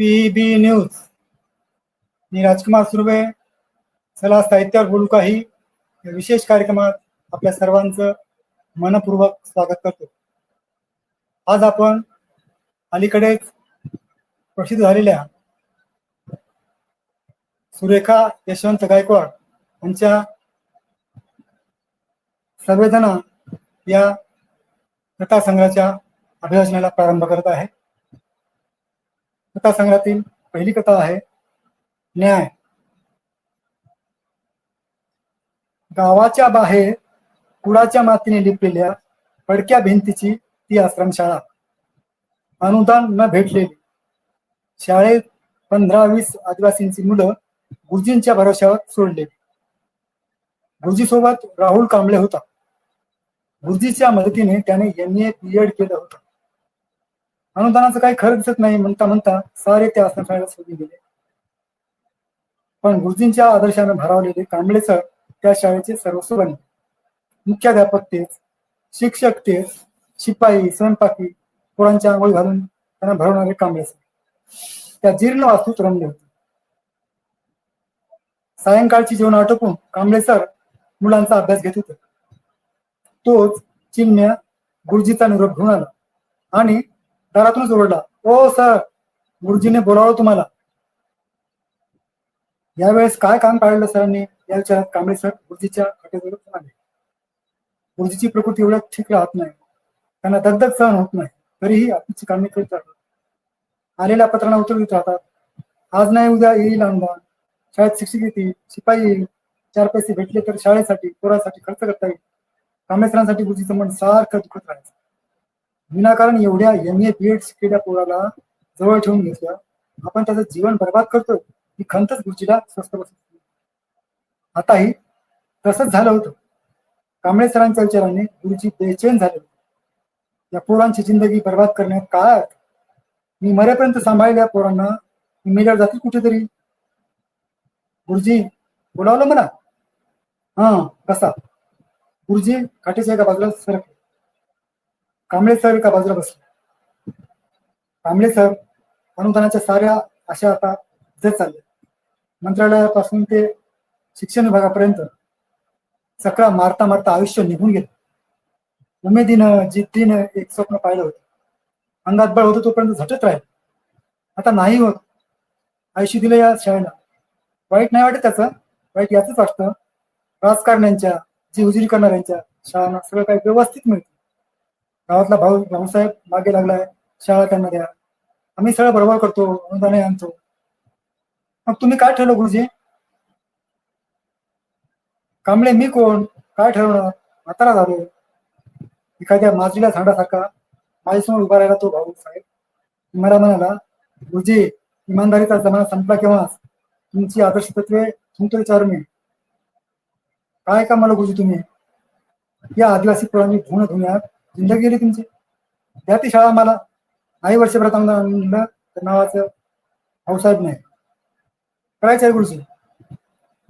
PB news. मी राजकुमार सुर्वे चला साहित्यावर बोलू काही. या विशेष कार्यक्रमात आपल्या सर्वांचं मनपूर्वक स्वागत करतो. आज आपण अलीकडेच प्रसिद्ध झालेल्या सुरेखा यशवंत गायकवाड यांच्या संवेदना या कथासंग्रहाच्या अभिवाचनाला प्रारंभ करत आहे. कथासंग्रहातील पहिली कथा आहे न्याय. गावाच्या बाहेर कुडाच्या मातीने लिपलेल्या पडक्या भिंतीची ती आश्रमशाळा. अनुदान न भेटलेली. शाळेत पंधरा वीस आदिवासींची मुलं गुरुजींच्या भरोश्यावर सोडले. गुरुजी सोबत राहुल कांबळे होता. गुरुजीच्या मदतीने त्याने एम ए बी एड केलं होतं. अनुदानाचं काही खरं दिसत नाही म्हणता म्हणता सारे ते आश्रमशाळेला सोडून गेले पण गुरुजींच्या आदर्शाने भरावलेले कांबळे सर त्या शाळेचे सर्वस्व बनले मुख्याध्यापक तेच शिक्षक तेच शिपाई स्वयंपाकी पोरांच्या आंघोळी घालून त्यांना भरवणारे कांबळे सर. त्या जीर्ण वास्तूत रमले होते. सायंकाळची जेवण आटोपून कांबळे सर मुलांचा अभ्यास घेत होते. तोच चिमण्या गुरुजीचा निरोप घेऊन आला. आणि दारातूनच ओरडला. ओ सर गुरुजीने बोलावलं तुम्हाला. यावेळेस काय काम काढलं सरांनी? या विचारात कांबळे सर गुरुजीच्या खाटेजवळ आले. गुरुजीची प्रकृती एवढ्या ठीक राहत नाही. त्यांना दगदग सहन होत नाही. तरीही आपली कामे करत राहतात. आलेल्या पत्रांना उत्तर देत राहतात. आज नाही उद्या येईल अनुदान शाळेत शिक्षक येतील शिपाई येईल. चार पैसे भेटले तर शाळेसाठी पोरासाठी खर्च करता येईल. कांबळे सरांसाठी गुरुजीचं मन सारखं दुखत राहायचं. विनाकारण एवढ्या एम ए बी एड शिकलेल्या पोराला जवळ ठेवून घेतलं आपण त्याचं जीवन बर्बाद करतो ही खंतच गुरुजीला स्वस्त बसत आताही तसंच झालं होतं. कांबळे सरांच्या विचाराने गुरुजी बेचैन झाले या पोरांची जिंदगी बर्बाद करण्यात काय मी मरेपर्यंत सांभाळलेल्या पोरांना मी मेल्यावर जातील कुठेतरी? गुरुजी बोलावलं मला? हा कसा गुरुजी काठीच्या एका बाजूला सरकले. कांबळे सर एका बाजूला बसले. कांबळे सर अनुदानाच्या साऱ्या अशा आता जर चालल्या मंत्रालयापासून ते शिक्षण विभागापर्यंत सकाळ मारता मारता आयुष्य निघून गेलं. उमेदीनं जिद्दीनं एक स्वप्न पाहिलं होतं. अंगात बळ होतं तोपर्यंत झटत राहील. आता नाही होत. आयुष्य दिलं या शाळेला. वाईट नाही वाटत त्याचं. वाईट याच वाटतं. राजकारण्यांच्या जी उजिरी करणाऱ्यांच्या शाळांना सगळं काही व्यवस्थित मिळतं. गावातला भाऊ भाऊसाहेब मागे लागलाय शाळा त्यांना द्या. आम्ही सगळं बरोबर करतो अनुदाने आणतो. मग तुम्ही काय ठरवलं गुरुजी? कांबळे मी कोण? काय ठरवणार? म्हातारा झालो. एखाद्या माजरीला झाडासारखा माझ्यासमोर उभा राहिला तो भाऊ साहेब. मला म्हणाला गुरुजी इमानदारीचा जमाना संपला केव्हा तुमची आदर्श तत्वे तुमचं विचार मी. काय का मला गुरुजी तुम्ही? या आदिवासी पोरांनी धुण धुण्यात जिंदगी गेली तुमची. द्या ती शाळा मला. नाही वर्ष प्रथम नावाचं भाऊसाहेब नाही. करायचं आहे गुरुजी.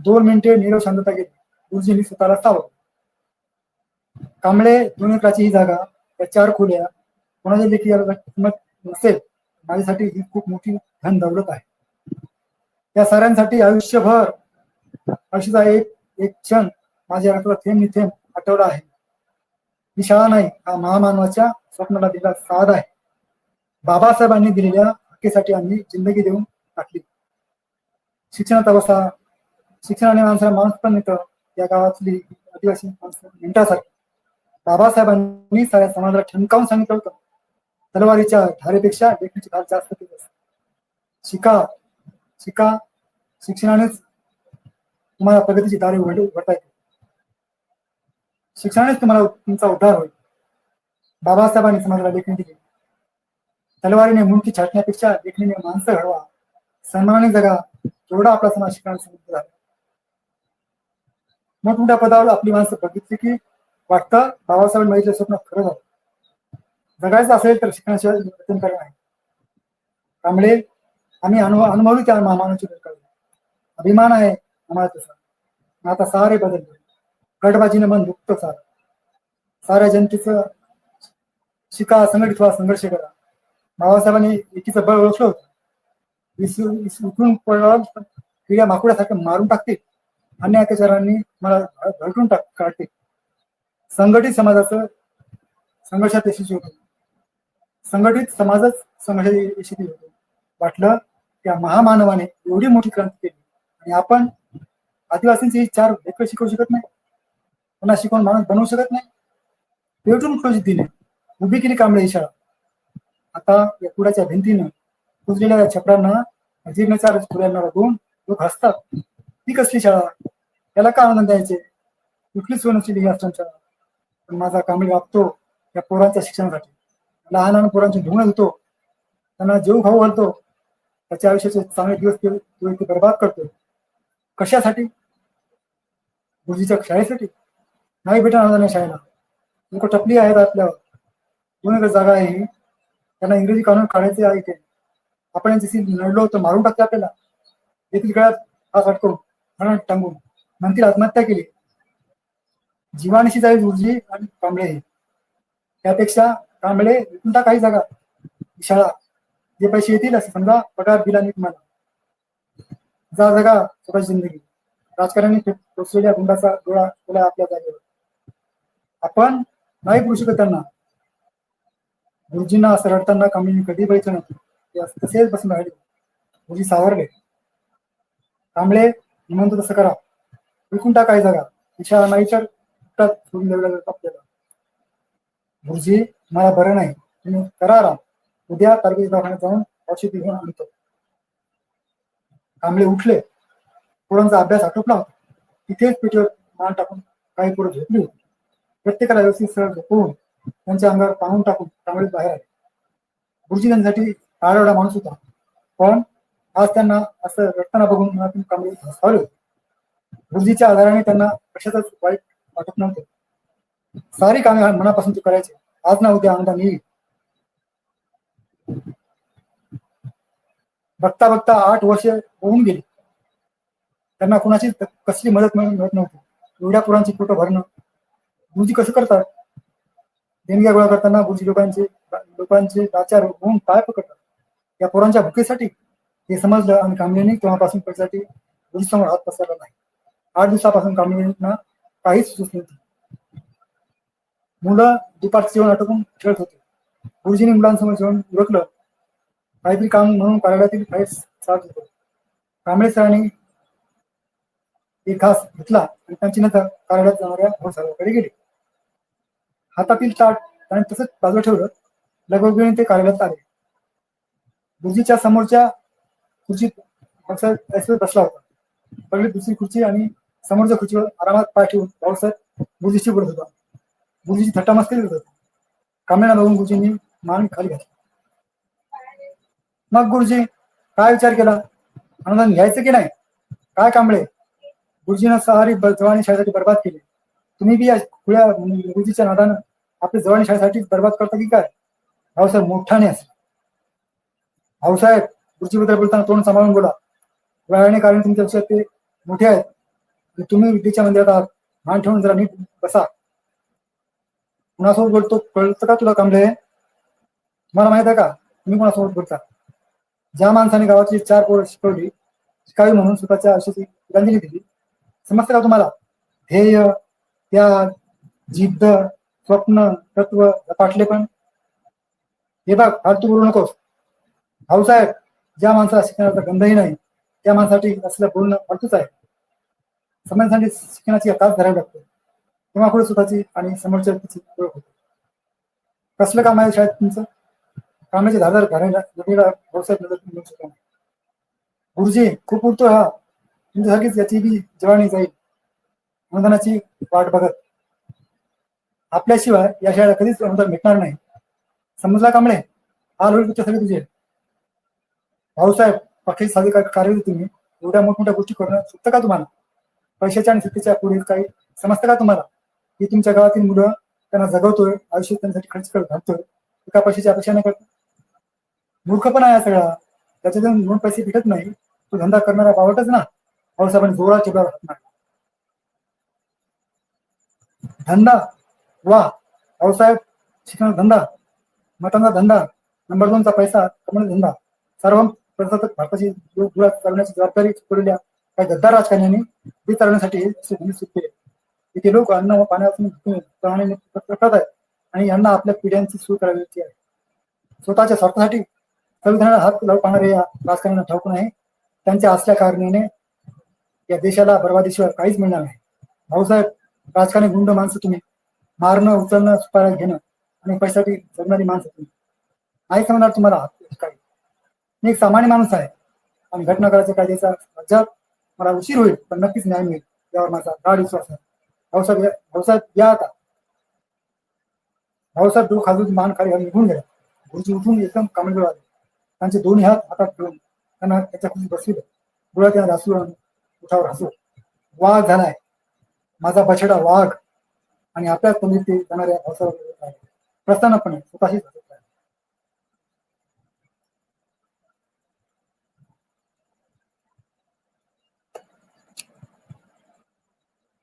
दोन मिनिटे नीरव शांतता गेली गुरुजींनी स्वतःला सावध कांबळे दोन एकराची ही जागा. त्या चार खोल्या. कोणाच्या देखील किंमत नसेल माझ्यासाठी ही खूप मोठी धन दौलत आहे. या साऱ्यांसाठी आयुष्यभर आयुष्याचा एक एक क्षण माझ्या हाताला थेंब थेंब आठवला आहे. ही शाळा नाही हा महामानवाच्या स्वप्नाला दिला साध आहे. बाबासाहेबांनी दिलेल्या हक्कीसाठी आम्ही जिंदगी देऊन टाकली. शिक्षणात वसा शिक्षणाने माणसाला माणूस पण येतं या गावातली आदिवासी माणसं मिनिटासारखी बाबासाहेबांनी साऱ्या समाजाला ठणकावून सांगितलं होतं. तलवारीच्या धारेपेक्षा लेखणीची धार जास्त केली असते. शिका शिका शिक्षणानेच तुम्हाला प्रगतीची दारे उघड उघडता येते. शिक्षणानेच तुम्हाला तुमचा उद्धार होईल. बाबासाहेबांनी समाजाला लेखणी दिली. तलवारीने मुंठी छाटण्यापेक्षा लेखणीने माणसं घडवा. सन्मानाने जगा. एवढा आपला समाज शिक्षणाने समृद्ध झाला. मोठमोठ्या पदावर आपली माणसं बघितली की वाटतं बाबासाहेब माहिती स्वप्न खरं झालं. जगायचं असेल तर शिक्षणाशिवाय वर्तन करणं आहे त्यामुळे आम्ही अनुभव अनुभवली त्या महामानाची अभिमान आहे आम्हाला तसा. आता सारे बदलले. गटबाजीने मन दुखतं सार. साऱ्या जनतेचं शिका संघटित व्हा संघर्ष करा. बाबासाहेबांनी एकीचं बळ ओळखलं होतं. विसरून विस- किड्या माकुड्यासारखं मारून टाकते अन्य अत्याचारांनी मला भरटून टाक काढते संघटित समाजाचं संघर्षात यशस्वी होतो. संघटित समाजच संघर्षात यशस्वी होतो. वाटलं त्या महामानवाने एवढी मोठी क्रांती केली. आणि आपण आदिवासींचे चार लेकर शिकवू शकत नाही. पुन्हा शिकवून माणूस बनवू शकत नाही. पेटून खोजी दिली. उभी केली कांबळे ही शाळा आता या कुडाच्या भिंतीनं कुजलेल्या छपरांना अजीर्णचार फुलांना बघून लोक हसतात. ती कसली शाळा? त्याला का आनंद द्यायचे? कुठलीच सोनची लिही शाळा पण माझा कांबळे वागतो या पोरांच्या शिक्षणासाठी. लहान लहान पोरांची धुणं धुतो. त्यांना जेव खाऊ घालतो. त्याच्या आयुष्याचे चांगले दिवस ते बर्बाद करतो. कशासाठी? गुरुजीच्या शाळेसाठी? नाही भेटणार नाही शाळेला. लोक टपली आहेत आपल्यावर. दोन एकर जागा आहे त्यांना इंग्रजी काढून काढायचे आहे ते. आपण जशी लढलो तर मारून टाकते आपल्याला. येथील गळ्यात हात अटकून मरण टांगून नंतर आत्महत्या केली. जीवानिशी जाईल उर्जी आणि कांबळे. त्यापेक्षा कांबळे विकून टाका काही जागा. शाळा जे पैसे येतील असं समजा पगार दिला नाही तुम्हाला. जा जगा स्वतःची जिंदगी. राजकारणी टोचलेल्या गुंडाचा डोळा डोळा आपल्या जागेवर. आपण नाही करू शकत त्यांना. गुरुजींना असं रडताना कमी कधी बघितलं नव्हतं. ते तसेच बसून राहिले. गुरुजी सावरले. कांबळे मी म्हणतो तसं करा. विकून टाका काही जागा. ही नाही तर सोडून द्यावी आपल्याला. गुरुजी मला बरं नाही. तुम्ही करा आराम. उद्या तारखेच्या दवाखान्यात जाऊन औषधी घेऊन आणतो. कांबळे उठले. पोरांचा अभ्यास आटोपला होता. तिथेच पिठीवर मान टाकून काही पोरं झोपली होती. प्रत्येकाला व्यवस्थित सरळ झोपवून त्यांच्या अंगावर पाहून टाकून त्यामुळे बाहेर आले. गुरुजी त्यांच्यासाठी आळवडा माणूस होता. पण आज त्यांना असं रडताना बघून मनातून कांबळे हसावले गुरुजीच्या आधाराने त्यांना कशाचाच वाईट वाटत नव्हतं. सारी कामे मनापासून ते करायचे. आज ना उद्या अनुदान येईल बघता बघता आठ वर्ष होऊन गेली. त्यांना कुणाची कसली मदत मिळत नव्हती. एवढ्या पुरांची फोटो भरणं गुरुजी कसं करतात? देणग्या गोळा करताना गुरुजी लोकांचे लोकांचे लाचार होऊन पाय पकडतात. या पोरांच्या भुकेसाठी हे समजलं आणि कामलेनी तेव्हापासून पैशासाठी गुरुजीसमोर हात पसरला नाही. आठ दिवसापासून कामलेनींना काहीच सुचत नव्हती. मुलं दुपारचं जेवण आटोपून खेळत होते. गुरुजींनी मुलांसमोर जेवण उरकलं. काहीतरी काम म्हणून कार्यालयातील काही साथ होतो. कांबळे सरांनी एक घास घेतला आणि त्यांची नंतर कार्यालयात जाणाऱ्या भाऊसाहेबांकडे गेली. हातातील ताट आणि तसंच बाजू ठेवलं लगबगीने ते कार्यालयात आले. गुरुजीच्या समोरच्या खुर्चीत भाऊसाहेब बसला होता. पहिले दुसरी खुर्ची आणि समोरच्या खुर्चीवर आरामात पाय ठेवून भाऊसाहेब गुरुजीशी बोलत होता. गुरुजीची थट्टा मस्ती करत होता. कामेना बघून गुरुजींनी मान खाली घातली. मग गुरुजी काय विचार केला? अनुदान घ्यायचं की नाही? काय कांबळे? गुरुजीनं सहारी जवानी शाळेसाठी बर्बाद केली. तुम्ही बी या खुल्या मुलीच्या नादानं आपल्या जवानी शाळेसाठी बर्बाद करता की काय? भाऊसाहेब मोठाने असले भाऊसाहेब गुरुजीबद्दल बोलताना तोंड सांभाळून बोला. वेळाने कारण तुमच्यापेक्षा ते मोठे आहेत. तुम्ही विद्येच्या मंदिरात आहात. मान ठेवून जरा नीट बसा. कुणासोबत बोलतो कळतं का तुला कांबळे? तुम्हाला माहीत आहे का? तुम्ही कोणासोबत बोलता? ज्या माणसाने गावाची चार पोरं शिकवली शिकावी म्हणून स्वतःच्या आयुष्याची तिलांजली दिली. समजतं का तुम्हाला? ध्येय त्या जिद्द स्वप्न तत्व झपाटले पण. हे बघ फालतू बोलू नकोस. भाऊसाहेब ज्या माणसाला शिक्षणाचा गंधही नाही त्या माणसासाठी असलं बोलणं फालतूच आहे. समाजासाठी शिक्षणाची तास धरावी लागते. तेव्हा पुढे स्वतःची आणि समोरच्या व्यक्तीची ओळख होते. कसलं काम आहे शाळेत तुमचं? कामाचे धारदार घरायला भाऊसाहेब नजर मिळू शकत. नाही गुरुजी खूप उठतो हा. तुमच्यासारखीच याची बी जवानी जाईल. अनुदानाची वाट बघत. आपल्याशिवाय या शाळेला कधीच अनुदान भेटणार नाही. समजला कांबळे हाल होईल सगळे तुझे? भाऊसाहेब पक्षाची साधी कार्यरत तुम्ही? एवढ्या मोठमोठ्या गोष्टी करणं सुटतं का तुम्हाला? पैशाच्या आणि सत्तेच्या पुढे काही समजतं का तुम्हाला? की तुमच्या गावातील मुलं त्यांना जगवतोय आयुष्य त्यांच्यासाठी खर्च करत घालतोय एका पैशाची अपेक्षा न करता? मूर्ख पण आहे सगळा. त्याच्यातून दोन पैसे भेटत नाही. तो धंदा करणारा बावटच ना. भाऊसाहेबांनी जोरात मारला. धंदा वा भाऊसाहेब शिक्षण धंदा मतांचा धंदा नंबर दोनचा पैसा कमवण्याचा धंदा. सर्व प्रजासत्ताक भारताची चालवण्याची जबाबदारी पडलेल्या काही गद्दार राजकारण्यांनी ते चालवण्यासाठी केले इथे लोक अन्न व पाण्यापासून करत आहेत आणि यांना आपल्या पिढ्यांची सोय करायची आहे. स्वतःच्या स्वार्थासाठी संविधानाला हात लावू पाहणारे या राजकारण्यांना ठाऊक नाही. त्यांच्या असल्या कारणीने या देशाला बर्बादीशिवाय काहीच मिळणार नाही. भाऊसाहेब राजकारणी गुंड माणसं तुम्ही. मारणं उचलणं सुपाऱ्या घेणं आणि पैशासाठी जगणारी माणसं तुम्ही. नाही समजणार तुम्हाला काही मी एक सामान्य माणूस आहे आणि घटना करायच्या कायद्याचा राज्यात मला उशीर होईल पण नक्कीच न्याय मिळेल यावर माझा गाढ विश्वास आहे. भाऊसाहेब या- भाऊसाहेब या आता. भाऊसाहेब डोक खाजून मान खाली निघून गेला. गुरुजी उठून एकदम कामडीवर आले त्यांचे दोन्ही हात हातात घेऊन त्यांना त्याच्या खुशी बसविलं. डोळ्यात त्यांना रासू उठावर हसू वाघ झालाय. माझा बछडा वाघ आणि आपल्याच पंडित ते जाणाऱ्या प्रस्थानपणे स्वतःशी हसत